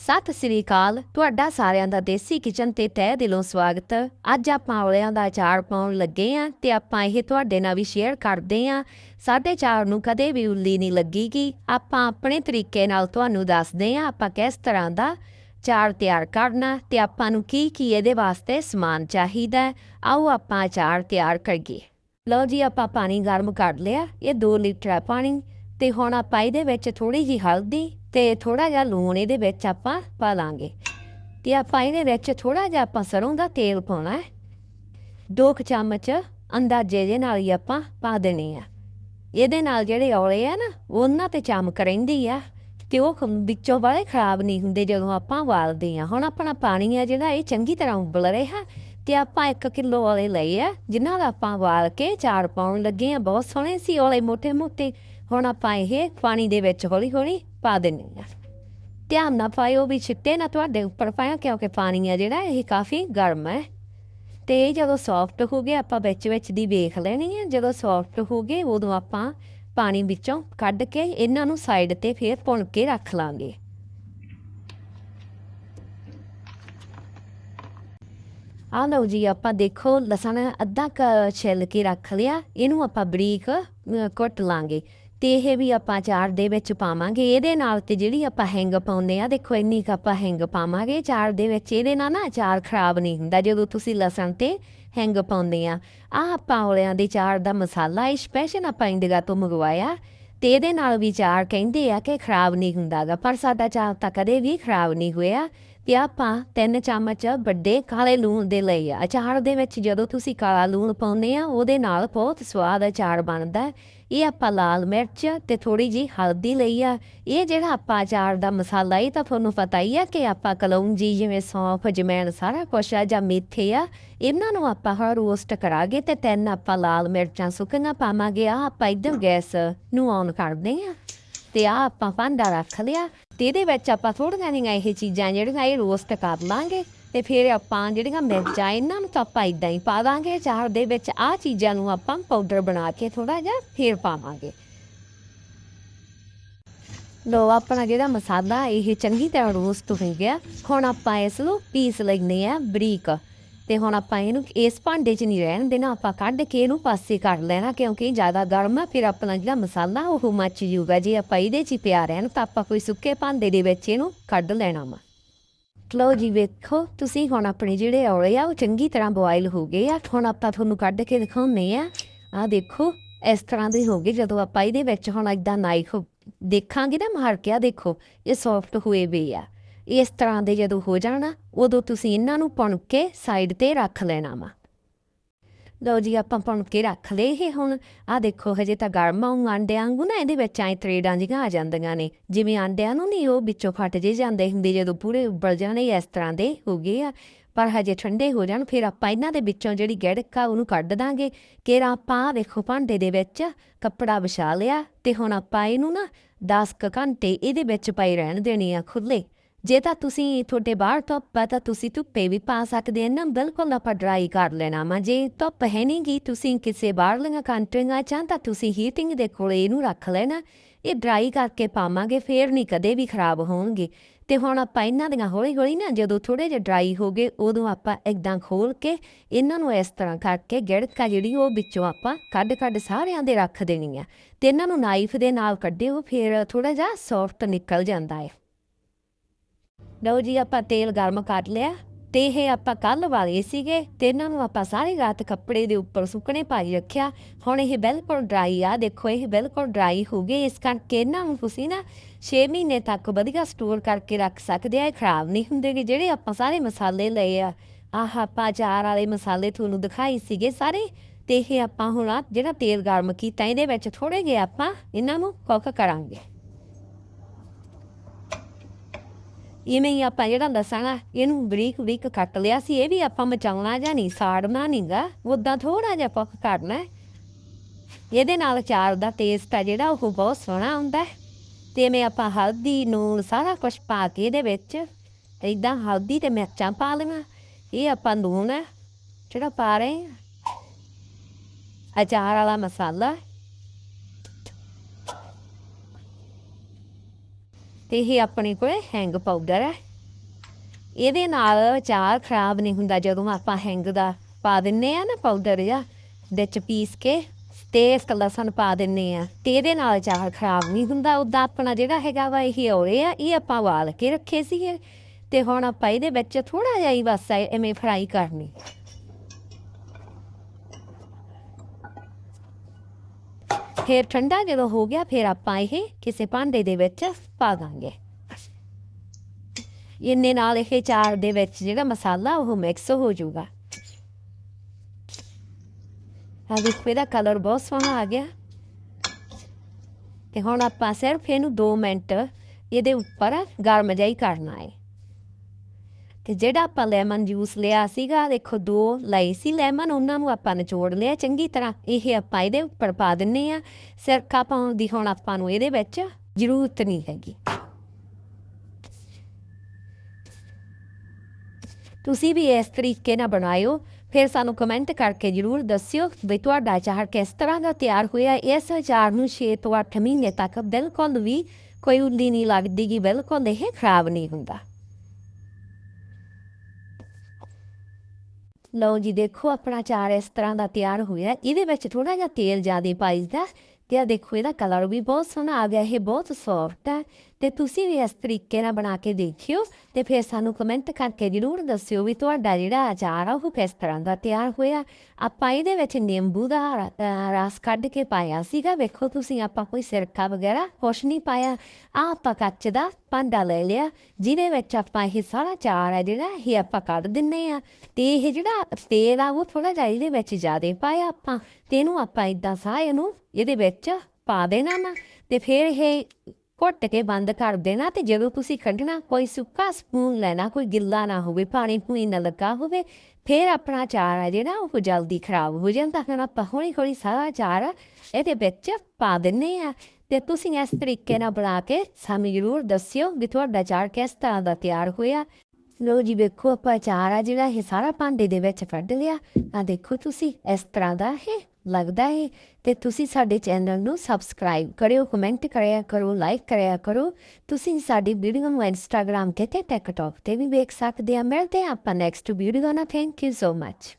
ਸਤਿ ਸ੍ਰੀ ਅਕਾਲ। ਤੁਹਾਡਾ ਸਾਰਿਆਂ ਦਾ ਦੇਸੀ ਕਿਚਨ ਤੇ ਤਹਿ ਦਿਲੋਂ ਸਵਾਗਤ। ਅੱਜ ਆਪਾਂ ਔਲਿਆਂ ਦਾ ਅਚਾਰ ਪਾਉਣ ਲੱਗੇ ਆਂ ਤੇ ਆਪਾਂ ਇਹ ਤੁਹਾਡੇ ਨਾਲ ਵੀ ਸ਼ੇਅਰ ਕਰਦੇ ਆਂ। ਸਾਡੇ ਚਾਰ ਨੂੰ ਕਦੇ ਵੀ ਉੱਲੀ ਨਹੀਂ ਲੱਗੀਗੀ। ਆਪਾਂ ਆਪਣੇ ਤਰੀਕੇ ਨਾਲ ਤੁਹਾਨੂੰ ਦੱਸਦੇ ਆਂ ਆਪਾਂ ਕਿਸ ਤਰ੍ਹਾਂ ਦਾ ਚਾਰ ਤਿਆਰ ਕਰਨਾ ਤੇ ਆਪਾਂ ਨੂੰ ਕੀ ਕੀ ਇਹਦੇ ਵਾਸਤੇ ਸਮਾਨ ਚਾਹੀਦਾ। ਆਓ ਆਪਾਂ ਅਚਾਰ ਤਿਆਰ ਕਰੀਏ। ਲਓ ਜੀ, ਆਪਾਂ ਪਾਣੀ ਗਰਮ ਕਰ ਲਿਆ। ਇਹ 2 ਲੀਟਰ ਪਾਣੀ। ਤੇ ਹੁਣ ਆਪਾਂ ਇਹਦੇ ਵਿੱਚ ਥੋੜੀ ਜਿਹੀ ਹਲਦੀ ਤੇ ਥੋੜਾ ਜਿਹਾ ਲੂਣ ਇਹਦੇ ਵਿੱਚ ਆਪਾਂ ਪਾ ਲਾਂਗੇ। ਤੇ ਆਪਾਂ ਇਹਦੇ ਵਿੱਚ ਥੋੜਾ ਜਿਹਾ ਆਪਾਂ ਸਰੋਂ ਦਾ ਤੇਲ ਪਾਉਣਾ ਹੈ। ਦੋ ਕੁ ਚਮਚ ਅੰਦਾਜ਼ੇ ਦੇ ਨਾਲ ਹੀ ਆਪਾਂ ਪਾ ਦੇਣੇ ਆ। ਇਹਦੇ ਨਾਲ ਜਿਹੜੇ ਔਲੇ ਆ ਨਾ, ਉਹਨਾਂ ਤੇ ਚਮਕ ਰਹਿੰਦੀ ਆ ਤੇ ਉਹ ਵਿੱਚੋਂ ਵਾਲੇ ਖਰਾਬ ਨਹੀਂ ਹੁੰਦੇ ਜਦੋਂ ਆਪਾਂ ਵਾਲਦੇ ਆ। ਹੁਣ ਆਪਣਾ ਪਾਣੀ ਆ ਜਿਹੜਾ, ਇਹ ਚੰਗੀ ਤਰ੍ਹਾਂ ਉਬਲ ਰਿਹਾ ਤੇ ਆਪਾਂ 1 ਕਿਲੋ ਔਲੇ ਲਏ ਆ, ਜਿਨ੍ਹਾਂ ਦਾ ਆਪਾਂ ਵਾਲ ਕੇ ਚਾਰ ਪਾਉਣ ਲੱਗੇ ਆ। ਬਹੁਤ ਸੋਹਣੇ ਸੀ ਔਲੇ ਮੋਟੇ ਮੋਟੇ ਹੁਣ ਆਪਾਂ ਇਹ ਪਾਣੀ ਦੇ ਵਿੱਚ ਹੌਲੀ ਹੌਲੀ ਪਾ ਦਿੰਨੇ ਆ ਧਿਆਨ ਨਾਲ ਪਾਇਓ ਵੀ ਛਿੱਟੇ ਨਾ ਤੁਹਾਡੇ ਉੱਪਰ ਪਾਇਆ ਕਿਉਂਕਿ ਪਾਣੀ ਆ ਜਿਹੜਾ ਇਹ ਕਾਫੀ ਗਰਮ ਹੈ। ਤੇ ਇਹ ਜਦੋਂ ਸੌਫਟ ਹੋ ਗਏ ਆਪਾਂ ਵਿੱਚ ਵਿੱਚ ਦੀ ਵੇਖ ਲੈਣੀ ਹੈ। ਜਦੋਂ ਸੌਫਟ ਹੋ ਗਏ ਉਦੋਂ ਆਪਾਂ ਪਾਣੀ ਵਿੱਚੋਂ ਕੱਢ ਕੇ ਇਹਨਾਂ ਨੂੰ ਸਾਈਡ ਤੇ ਫੇਰ ਭੁੰਨ ਕੇ ਰੱਖ ਲਾਂਗੇ। ਆ ਲਓ ਜੀ ਆਪਾਂ ਦੇਖੋ ਲਸਣ ਅੱਧਾ ਛਿੱਲ ਕੇ ਰੱਖ ਲਿਆ। ਇਹਨੂੰ ਆਪਾਂ ਬਰੀਕ ਅ, ਕੁੱਟ ਲਾਂਗੇ। ਤੇ ਇਹ ਵੀ ਆਪਾਂ ਚਾਰ ਦੇ ਵਿੱਚ ਪਾਵਾਂਗੇ। ਇਹਦੇ ਨਾਲ ਤੇ ਜਿਹੜੀ ਆਪਾਂ ਹੈਂਗ ਪਾਉਂਦੇ ਆ, ਦੇਖੋ ਇੰਨੀ ਕੁ ਆਪਾਂ ਹੈਂਗ ਪਾਵਾਂਗੇ। ਚਾਰ ਦੇ ਵਿੱਚ ਇਹਦੇ ਨਾਲ ਨਾ ਚਾਰ ਖਰਾਬ ਨਹੀਂ ਹੁੰਦਾ, ਜਦੋਂ ਤੁਸੀਂ ਲਸਣ ਤੇ ਹੈਂਗ ਪਾਉਂਦੇ ਆ। ਆ ਆਪਾਂ ਔਲਿਆਂ ਦੇ ਚਾਰ ਦਾ ਮਸਾਲਾ, ਇਹ ਸਪੈਸ਼ਲ ਆਪਾਂ ਇੰਡੀਆ ਤੋਂ ਮੰਗਵਾਇਆ ਤੇ ਇਹਦੇ ਨਾਲ ਵੀ ਚਾਰ ਕਹਿੰਦੇ ਆ ਕਿ ਖਰਾਬ ਨਹੀਂ ਹੁੰਦਾਗਾ, ਪਰ ਸਾਡਾ ਚਾਰ ਤਾਂ ਕਦੇ ਵੀ ਖਰਾਬ ਨਹੀਂ ਹੋਇਆ। ਤੇ ਆਪਾਂ ਤਿੰਨ ਚਮਚ ਵੱਡੇ ਕਾਲੇ ਲੂਣ ਦੇ ਲਈ। ਆ ਅਚਾਰ ਦੇ ਵਿੱਚ ਜਦੋਂ ਤੁਸੀਂ ਕਾਲਾ ਲੂਣ ਪਾਉਂਦੇ ਆ, ਉਹਦੇ ਨਾਲ ਬਹੁਤ ਸਵਾਦ ਅਚਾਰ ਬਣਦਾ ਇਹ ਆਪਾਂ ਲਾਲ ਮਿਰਚ ਤੇ ਥੋੜੀ ਜੀ ਹਲਦੀ ਲਈ ਆ। ਇਹ ਜਿਹੜਾ ਆਪਾਂ ਅਚਾਰ ਦਾ ਮਸਾਲਾ ਇਹ ਤਾਂ ਤੁਹਾਨੂੰ ਪਤਾ ਹੀ ਆ ਕਿ ਆਪਾਂ ਕਲੌਂਜੀ ਜਿਵੇਂ ਸੌਂਫ, ਜਮੈਣ ਸਾਰਾ ਕੁਛ ਆ ਜਾਂ ਮੇਥੇ ਆ, ਇਹਨਾਂ ਨੂੰ ਆਪਾਂ ਹਰ ਰੋਸਟ ਕਰਾਂਗੇ ਤੇ ਤਿੰਨ ਆਪਾਂ ਲਾਲ ਮਿਰਚਾਂ ਸੁੱਕੀਆਂ ਪਾਵਾਂਗੇ। ਆ ਆਪਾਂ ਇੱਧਰ ਗੈਸ ਨੂੰ ਔਨ ਕਰਦੇ ਆ। ਤੇ ਆ ਆਪਾਂ ਭਾਂਡਾ ਰੱਖ ਲਿਆ ਤੇ ਇਹਦੇ ਵਿੱਚ ਆਪਾਂ ਥੋੜੀਆਂ ਜਿਹੀਆਂ ਇਹ ਚੀਜ਼ਾਂ ਜਿਹੜੀਆਂ ਇਹ ਰੋਸਟ ਕਰ ਲਾਂਗੇ ਤੇ ਫਿਰ ਆਪਾਂ ਜਿਹੜੀਆਂ ਮਿਰਚਾਂ ਇਹਨਾਂ ਨੂੰ ਤਾਂ ਆਪਾਂ ਇਦਾਂ ਹੀ ਪਾ ਦਾਂਗੇ ਚਾਰ ਦੇ ਵਿੱਚ ਆ ਚੀਜ਼ਾਂ ਨੂੰ ਆਪਾਂ ਪਾਊਡਰ ਬਣਾ ਕੇ ਥੋੜਾ ਜਿਹਾ ਫੇਰ ਪਾਵਾਂਗੇ। ਲੋ ਆਪਣਾ ਜਿਹੜਾ ਮਸਾਲਾ ਇਹ ਚੰਗੀ ਤਰ੍ਹਾਂ ਰੋਸਟ ਹੋ ਗਿਆ। ਹੁਣ ਆਪਾਂ ਇਸ ਨੂੰ ਪੀਸ ਲੈਣੇ ਆ ਬਰੀਕ। ਤੇ ਹੁਣ ਆਪਾਂ ਇਹਨੂੰ ਇਸ ਭਾਂਡੇ 'ਚ ਨਹੀਂ ਰਹਿਣ ਦੇਣਾ, ਆਪਾਂ ਕੱਢ ਕੇ ਇਹਨੂੰ ਪਾਸੇ ਕਰ ਲੈਣਾ, ਕਿਉਂਕਿ ਜ਼ਿਆਦਾ ਗਰਮ ਆ, ਫਿਰ ਆਪਣਾ ਜਿਹੜਾ ਮਸਾਲਾ ਉਹ ਮੱਚ ਜੂਗਾ ਜੇ ਆਪਾਂ ਇਹਦੇ 'ਚ ਹੀ ਪਿਆ ਰਹਿਣ, ਤਾਂ ਆਪਾਂ ਕੋਈ ਸੁੱਕੇ ਭਾਂਡੇ ਦੇ ਵਿੱਚ ਇਹਨੂੰ ਕੱਢ ਲੈਣਾ ਵਾ। ਲਓ ਜੀ, ਵੇਖੋ, ਤੁਸੀਂ ਹੁਣ ਆਪਣੇ ਜਿਹੜੇ ਔਲੇ ਆ, ਉਹ ਚੰਗੀ ਤਰ੍ਹਾਂ ਬੋਇਲ ਹੋ ਗਏ ਆ। ਹੁਣ ਆਪਾਂ ਤੁਹਾਨੂੰ ਕੱਢ ਕੇ ਦਿਖਾਉਂਦੇ ਆ। ਆ ਦੇਖੋ, ਇਸ ਤਰ੍ਹਾਂ ਦੇ ਹੋ ਗਏ। ਜਦੋਂ ਆਪਾਂ ਇਹਦੇ ਵਿੱਚ ਹੁਣ ਇਦਾਂ ਨਾਈਫ ਦੇਖਾਂਗੇ ਨਾ ਮਾਰ ਕੇ ਆ ਦੇਖੋ, ਇਹ ਸੌਫਟ ਹੋਏ ਵੇ ਆ। ਇਸ ਤਰ੍ਹਾਂ ਦੇ ਜਦੋਂ ਹੋ ਜਾਣਾ, ਉਦੋਂ ਤੁਸੀਂ ਇਹਨਾਂ ਨੂੰ ਪੁਣ ਕੇ ਸਾਈਡ ਤੇ ਰੱਖ ਲੈਣਾ ਵਾ। ਲਓ ਜੀ, ਆਪਾਂ ਪੁਣ ਕੇ ਰੱਖ ਲਏ ਇਹ ਹੁਣ। ਆ ਦੇਖੋ, ਹਜੇ ਤਾਂ ਗਰਮ ਆਉਂ ਆਂਡਿਆਂ ਵਾਂਗੂ ਨਾ, ਇਹਦੇ ਵਿੱਚ ਐ ਤਰੇੜਾਂ ਜਿਹੀਆਂ ਆ ਜਾਂਦੀਆਂ ਨੇ। ਜਿਵੇਂ ਆਂਡਿਆਂ ਨੂੰ ਨਹੀਂ, ਉਹ ਵਿੱਚੋਂ ਫਟ ਜੇ ਜਾਂਦੇ ਹੁੰਦੇ, ਜਦੋਂ ਪੂਰੇ ਉੱਬਲ ਜਾਣੇ ਇਸ ਤਰ੍ਹਾਂ ਦੇ ਹੋ ਗਏ ਆ। ਪਰ ਹਜੇ ਠੰਡੇ ਹੋ ਜਾਣ, ਫਿਰ ਆਪਾਂ ਇਹਨਾਂ ਦੇ ਵਿੱਚੋਂ ਜਿਹੜੀ ਗੜਕਾ ਉਹਨੂੰ ਕੱਢ ਦਾਂਗੇ। ਕੇਰਾ ਆਪਾਂ, ਆਹ ਦੇਖੋ ਭਾਂਡੇ ਦੇ ਵਿੱਚ ਕੱਪੜਾ ਵਿਛਾ ਲਿਆ, ਤੇ ਹੁਣ ਆਪਾਂ ਇਹਨੂੰ ਨਾ 10 ਕੁ ਘੰਟੇ ਇਹਦੇ ਵਿੱਚ ਪਈ ਰਹਿਣ ਦੇਣੀ ਆ ਖੁੱਲੇ ਜੇ ਤਾਂ ਤੁਸੀਂ ਤੁਹਾਡੇ ਬਾਹਰ ਧੁੱਪ ਆ ਤਾਂ ਤੁਸੀਂ ਧੁੱਪੇ ਵੀ ਪਾ ਸਕਦੇ ਨਾ ਬਿਲਕੁਲ ਆਪਾਂ ਡਰਾਈ ਕਰ ਲੈਣਾ ਮਾ ਜੇ ਧੁੱਪ ਹੈ ਨਹੀਂ ਗੀ, ਤੁਸੀਂ ਕਿਸੇ ਬਾਹਰਲੀਆਂ ਕੰਟਰੀਆਂ ਚ ਆ ਤਾਂ ਤੁਸੀਂ ਹੀਟਿੰਗ ਦੇ ਕੋਲੇ ਇਹਨੂੰ ਰੱਖ ਲੈਣਾ। ਇਹ ਡਰਾਈ ਕਰਕੇ ਪਾਵਾਂਗੇ, ਫੇਰ ਨਹੀਂ ਕਦੇ ਵੀ ਖਰਾਬ ਹੋਣਗੇ। ਤੇ ਹੁਣ ਆਪਾਂ ਇਹਨਾਂ ਦੀਆਂ ਹੌਲੀ ਹੌਲੀ ਨਾ ਜਦੋਂ ਥੋੜੇ ਜਿਹਾ ਡਰਾਈ ਹੋ ਗਏ, ਉਦੋਂ ਆਪਾਂ ਇੱਕਦਾਂ ਖੋਲ ਕੇ ਇਹਨਾਂ ਨੂੰ ਇਸ ਤਰ੍ਹਾਂ ਕਰਕੇ ਗਿੜਕਾ ਜਿਹੜੀ ਉਹ ਵਿੱਚੋਂ ਆਪਾਂ ਕੱਢ ਕੱਢ ਸਾਰਿਆਂ ਦੇ ਰੱਖ ਦੇਣੀ ਆ। ਤੇ ਇਹਨਾਂ ਨੂੰ ਨਾਈਫ ਦੇ ਨਾਲ ਕੱਢਿਓ, ਫਿਰ ਥੋੜਾ ਜਿਹਾ ਸੌਫਟ ਨਿਕਲ ਜਾਂਦਾ ਹੈ। ਲਓ ਜੀ, ਆਪਾਂ ਤੇਲ ਗਰਮ ਕਰ ਲਿਆ ਤੇ ਇਹ ਆਪਾਂ ਕੱਲ ਵਾਲੇ ਸੀਗੇ ਤੇ ਇਹਨਾਂ ਨੂੰ ਆਪਾਂ ਸਾਰੀ ਰਾਤ ਕੱਪੜੇ ਦੇ ਉੱਪਰ ਸੁੱਕਣੇ ਪਾਈ ਰੱਖਿਆ। ਹੁਣ ਇਹ ਬਿਲਕੁਲ ਡਰਾਈ ਆ। ਦੇਖੋ, ਇਹ ਬਿਲਕੁਲ ਡਰਾਈ ਹੋ ਗਏ। ਇਸ ਕਰਕੇ ਇਹਨਾਂ ਨੂੰ ਤੁਸੀਂ ਨਾ 6 ਮਹੀਨੇ ਤੱਕ ਵਧੀਆ ਸਟੋਰ ਕਰਕੇ ਰੱਖ ਸਕਦੇ ਆ। ਇਹ ਖਰਾਬ ਨਹੀਂ ਹੁੰਦੇ ਗੇ। ਜਿਹੜੇ ਆਪਾਂ ਸਾਰੇ ਮਸਾਲੇ ਲਏ ਆ। ਆਹ ਆਪਾਂ ਚਾਰ ਵਾਲੇ ਮਸਾਲੇ ਤੁਹਾਨੂੰ ਦਿਖਾਈ ਸੀਗੇ ਸਾਰੇ। ਤੇ ਇਹ ਆਪਾਂ ਹੁਣ ਜਿਹੜਾ ਤੇਲ ਗਰਮ ਕੀਤਾ, ਇਹਦੇ ਵਿੱਚ ਥੋੜੇ ਜਿਹੇ ਆਪਾਂ ਇਹਨਾਂ ਨੂੰ ਕੁੱਕ ਕਰਾਂਗੇ। ਇਵੇਂ ਹੀ ਆਪਾਂ ਜਿਹੜਾ ਲਸਣ ਆ ਇਹਨੂੰ ਬਰੀਕ ਬਰੀਕ ਕੱਟ ਲਿਆ ਸੀ, ਇਹ ਵੀ ਆਪਾਂ ਮਚਾਉਣਾ ਜਾਂ ਨਹੀਂ ਸਾੜਨਾ ਨਹੀਂਗਾ ਉਦਾਂ ਥੋੜਾ ਜਿਹਾ ਆਪਾਂ ਕਰਨਾ ਇਹਦੇ ਨਾਲ ਚਾਰ ਦਾ ਟੇਸਟ ਆ ਜਿਹੜਾ, ਉਹ ਬਹੁਤ ਸੋਹਣਾ ਹੁੰਦਾ ਹੈ। ਤੇ ਮੈਂ ਆਪਾਂ ਹਲਦੀ, ਨੂਣ ਸਾਰਾ ਕੁਝ ਪਾ ਕੇ ਇਹਦੇ ਵਿੱਚ ਇਦਾਂ ਹਲਦੀ ਤੇ ਮਿਰਚਾਂ ਪਾ ਲਵਾਂ ਇਹ ਆਪਾਂ ਲੂਣ ਜਿਹੜਾ ਪਾ ਰਹੇ ਹਾਂ। ਅਚਾਰ ਵਾਲਾ ਮਸਾਲਾ ਤੇ ਇਹ ਆਪਣੇ ਕੋਲ ਹੈਂਗ ਪਾਊਡਰ ਹੈ। ਇਹਦੇ ਨਾਲ ਚਾਰ ਖਰਾਬ ਨਹੀਂ ਹੁੰਦਾ ਜਦੋਂ ਆਪਾਂ ਹੈਂਗ ਦਾ ਪਾ ਦਿੰਨੇ ਆ ਨਾ ਪਾਊਡਰ ਜਾਂ ਵਿੱਚ ਪੀਸ ਕੇ ਤੇ ਇਸ ਲਸਣ ਪਾ ਦਿੰਨੇ ਆ। ਤੇ ਇਹਦੇ ਨਾਲ ਅਚਾਰ ਖਰਾਬ ਨਹੀਂ ਹੁੰਦਾ ਉਹਦਾ ਆਪਣਾ ਜਿਹੜਾ ਹੈਗਾ ਵਾ ਇਹ ਔਰੇ ਆ, ਇਹ ਆਪਾਂ ਵਾਲ ਕੇ ਰੱਖੇ ਸੀਗੇ। ਤੇ ਹੁਣ ਆਪਾਂ ਇਹਦੇ ਵਿੱਚ ਥੋੜਾ ਜਿਹਾ ਹੀ ਬਸ ਐ- ਐਵੇਂ ਫਰਾਈ ਕਰਨੀ। ਫਿਰ ਠੰਡਾ ਜਦੋਂ ਹੋ ਗਿਆ, ਫਿਰ ਆਪਾਂ ਇਹ ਕਿਸੇ ਭਾਂਡੇ ਦੇ ਵਿੱਚ ਪਾ ਦਾਂਗੇ। ਇੰਨੇ ਨਾਲ ਇਹ ਚਾਰ ਦੇ ਵਿੱਚ ਜਿਹੜਾ ਮਸਾਲਾ, ਉਹ ਮਿਕਸ ਹੋ ਜਾਊਗਾ। ਆ ਦੇਖੋ, ਇਹਦਾ ਕਲਰ ਬਹੁਤ ਸੋਹਣਾ ਆ ਗਿਆ। ਤੇ ਹੁਣ ਆਪਾਂ ਸਿਰਫ ਇਹਨੂੰ 2 ਮਿੰਟ ਇਹਦੇ ਉੱਪਰ ਗਰਮ ਜਾਈ ਕਰਨਾ ਹੈ। ਤੇ ਜਿਹੜਾ ਆਪਾਂ ਲੈਮਨ ਜੂਸ ਲਿਆ ਸੀਗਾ, ਦੇਖੋ ਦੋ ਲਏ ਸੀ ਲੈਮਨ ਉਹਨਾਂ ਨੂੰ ਆਪਾਂ ਨਿਚੋੜ ਲਿਆ ਚੰਗੀ ਤਰ੍ਹਾਂ। ਇਹ ਆਪਾਂ ਇਹਦੇ ਉੱਪਰ ਪਾ ਦਿੰਨੇ ਆ। ਸਿਰਕਾ ਪਾਉਣ ਦੀ ਹੁਣ ਆਪਾਂ ਨੂੰ ਇਹਦੇ ਵਿੱਚ ਜ਼ਰੂਰਤ ਨਹੀਂ ਹੈਗੀ। ਤੁਸੀਂ ਵੀ ਇਸ ਤਰੀਕੇ ਨਾਲ ਬਣਾਇਓ। ਫਿਰ ਸਾਨੂੰ ਕਮੈਂਟ ਕਰਕੇ ਜਰੂਰ ਦੱਸਿਓ ਵੀ ਤੁਹਾਡਾ ਅਚਾਰ ਕਿਸ ਤਰ੍ਹਾਂ ਦਾ ਤਿਆਰ ਹੋਇਆ। ਇਸ ਅਚਾਰ ਨੂੰ 6 ਤੋਂ 8 ਮਹੀਨੇ ਤੱਕ ਬਿਲਕੁਲ ਵੀ ਕੋਈ ਉੱਲੀ ਨਹੀਂ ਲੱਗਦੀ ਗੀ ਬਿਲਕੁਲ ਇਹ ਖਰਾਬ ਨਹੀਂ ਹੁੰਦਾ। ਲਓ ਜੀ, ਦੇਖੋ ਆਪਣਾ ਚਾਰ ਇਸ ਤਰ੍ਹਾਂ ਦਾ ਤਿਆਰ ਹੋਇਆ। ਇਹਦੇ ਵਿੱਚ ਥੋੜਾ ਜਿਹਾ ਤੇਲ ਜ਼ਿਆਦਾ ਪਾਈਦਾ ਤੇ ਆ ਦੇਖੋ ਇਹਦਾ ਕਲਰ ਵੀ ਬਹੁਤ ਸੋਹਣਾ ਆ ਗਿਆ, ਇਹ ਬਹੁਤ ਸੌਫਟ ਹੈ। ਤੇ ਤੁਸੀਂ ਵੀ ਇਸ ਤਰੀਕੇ ਨਾਲ ਬਣਾ ਕੇ ਦੇਖਿਓ ਤੇ ਫਿਰ ਸਾਨੂੰ ਕਮੈਂਟ ਕਰਕੇ ਜਰੂਰ ਦੱਸਿਓ ਵੀ ਤੁਹਾਡਾ ਜਿਹੜਾ ਅਚਾਰ ਆ, ਉਹ ਕਿਸ ਤਰ੍ਹਾਂ ਦਾ ਤਿਆਰ ਹੋਇਆ। ਆਪਾਂ ਇਹਦੇ ਵਿੱਚ ਨਿੰਬੂ ਦਾ ਰਸ ਕੱਢ ਕੇ ਪਾਇਆ ਸੀਗਾ। ਵੇਖੋ ਤੁਸੀਂ, ਆਪਾਂ ਕੋਈ ਸਿਰਕਾ ਵਗੈਰਾ ਕੁਛ ਨਹੀਂ ਪਾਇਆ। ਆ ਆਪਾਂ ਕੱਚ ਦਾ ਭਾਂਡਾ ਲੈ ਲਿਆ, ਜਿਹਦੇ ਵਿੱਚ ਆਪਾਂ ਇਹ ਸਾਰਾ ਚਾਰ ਹੈ ਜਿਹੜਾ, ਇਹ ਆਪਾਂ ਕੱਢ ਦਿੰਨੇ ਆ। ਤੇ ਇਹ ਜਿਹੜਾ ਤੇਲ ਆ, ਉਹ ਥੋੜਾ ਜਿਹਾ ਇਹਦੇ ਵਿੱਚ ਜ਼ਿਆਦਾ ਪਾਇਆ ਆਪਾਂ। ਤੇ ਇਹਨੂੰ ਆਪਾਂ ਇਦਾਂ ਸਾਹ ਇਹਨੂੰ ਇਹਦੇ ਵਿੱਚ ਪਾ ਦੇਣਾ ਨਾ ਤੇ ਫਿਰ ਇਹ ਘੁੱਟ ਕੇ ਬੰਦ ਕਰ ਦੇਣਾ ਤੇ ਜਦੋਂ ਤੁਸੀਂ ਕੱਢਣਾ ਕੋਈ ਸੁੱਕਾ ਸਪੂਨ ਲੈਣਾ, ਕੋਈ ਗਿੱਲਾ ਨਾ ਹੋਵੇ, ਪਾਣੀ ਪੂਣੀ ਨਾ ਲੱਗਾ ਹੋਵੇ, ਫਿਰ ਆਪਣਾ ਚਾਰ ਆ ਜਿਹੜਾ, ਉਹ ਜਲਦੀ ਖਰਾਬ ਹੋ ਜਾਂਦਾ। ਫਿਰ ਆਪਾਂ ਹੌਲੀ ਹੌਲੀ ਸਾਰਾ ਚਾਰ ਇਹਦੇ ਵਿੱਚ ਪਾ ਦਿੰਨੇ ਆ ਤੇ ਤੁਸੀਂ ਇਸ ਤਰੀਕੇ ਨਾਲ ਬਣਾ ਕੇ ਸਾਨੂੰ ਜ਼ਰੂਰ ਦੱਸਿਓ ਵੀ ਤੁਹਾਡਾ ਚਾਰ ਕਿਸ ਤਰ੍ਹਾਂ ਦਾ ਤਿਆਰ ਹੋਇਆ। ਲੋ ਜੀ, ਵੇਖੋ ਆਪਾਂ ਚਾਰ ਆ ਜਿਹੜਾ, ਇਹ ਸਾਰਾ ਭਾਂਡੇ ਦੇ ਵਿੱਚ ਕੱਢ ਲਿਆ। ਆ ਦੇਖੋ ਤੁਸੀਂ, ਇਸ ਤਰ੍ਹਾਂ ਦਾ ਇਹ ਲੱਗਦਾ ਹੈ ਤੇ ਤੁਸੀਂ ਸਾਡੇ ਚੈਨਲ ਨੂੰ ਸਬਸਕ੍ਰਾਈਬ ਕਰਿਓ ਕਮੈਂਟ ਕਰਿਆ ਕਰੋ ਲਾਈਕ ਕਰਿਆ ਕਰੋ। ਤੁਸੀਂ ਸਾਡੀ ਵੀਡੀਓ ਨੂੰ ਇੰਸਟਾਗ੍ਰam ਤੇ ਤੇ ਟਿਕਟੌਕ ਤੇ ਵੀ ਵੇਖ ਸਕਦੇ ਆ। ਮਿਲਦੇ ਆ ਆਪਾਂ ਨੈਕਸਟ ਵੀਡੀਓ ਨਾਲ। Thank you so much